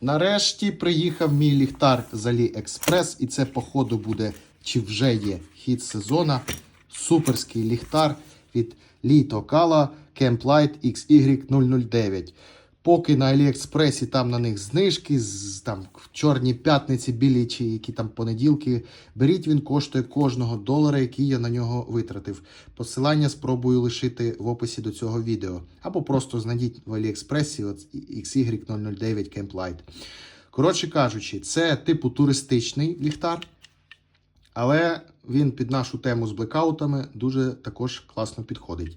Нарешті приїхав мій ліхтар з AliExpress, і це, походу, буде чи вже є хід сезона. Суперський ліхтар від Літокала Tokala Camp Light XY009. Поки на Аліекспресі там на них знижки, там чорні п'ятниці, білі чи які там понеділки. Беріть, він коштує кожного долара, який я на нього витратив. Посилання спробую лишити в описі до цього відео. Або просто знайдіть в Аліекспресі от XY009 Camp Light. Коротше кажучи, це типу туристичний ліхтар. Але він під нашу тему з блекаутами дуже також класно підходить.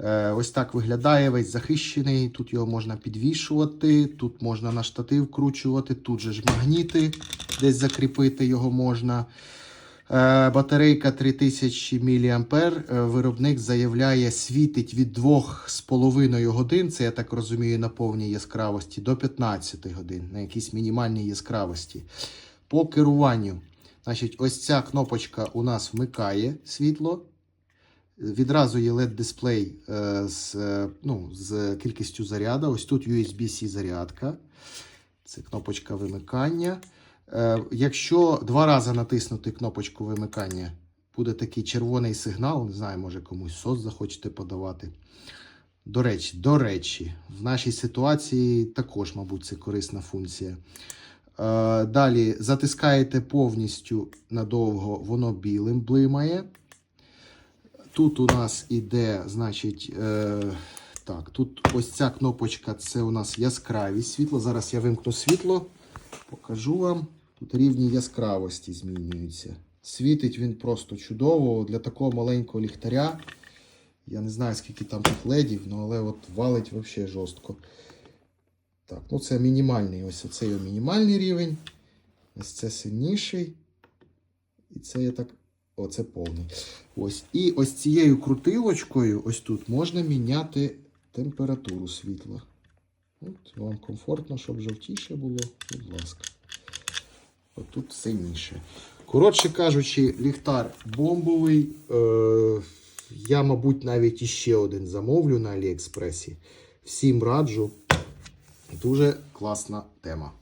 Е, ось так виглядає весь захищений. Тут його можна підвішувати, тут можна на штатив вкручувати, тут же ж магніти, десь закріпити його можна. Е, батарейка 3000 мА. Е, виробник заявляє, світить від 2,5 годин, це я так розумію, на повній яскравості, до 15 годин, на якійсь мінімальній яскравості. По керуванню. Значить, ось ця кнопочка у нас вмикає світло. Відразу є LED-дисплей е, з, е, ну, з кількістю заряду. Ось тут USB-C зарядка. Це кнопочка вимикання. Е, якщо два рази натиснути кнопочку вимикання, буде такий червоний сигнал. Не знаю, може комусь сос захочете подавати. До речі, до речі, в нашій ситуації також, мабуть, це корисна функція. Далі затискаєте повністю надовго, воно білим блимає. Тут у нас іде, значить, е, так, тут ось ця кнопочка це у нас яскравість світла. Зараз я вимкну світло, покажу вам. Тут рівні яскравості змінюються. Світить він просто чудово. Для такого маленького ліхтаря. Я не знаю, скільки там тут ледів, ну, але от валить взагалі жорстко. Так, ну це мінімальний. Ось це його мінімальний рівень. Ось це сильніший. І це я так. Оце повний. Ось. І ось цією крутилочкою, ось тут, можна міняти температуру світла. От, вам комфортно, щоб жовтіше було. Будь ласка. От тут сильніше. Коротше кажучи, ліхтар бомбовий. Е, я, мабуть, навіть іще один замовлю на Аліекспресі. Всім раджу. Дуже класна тема.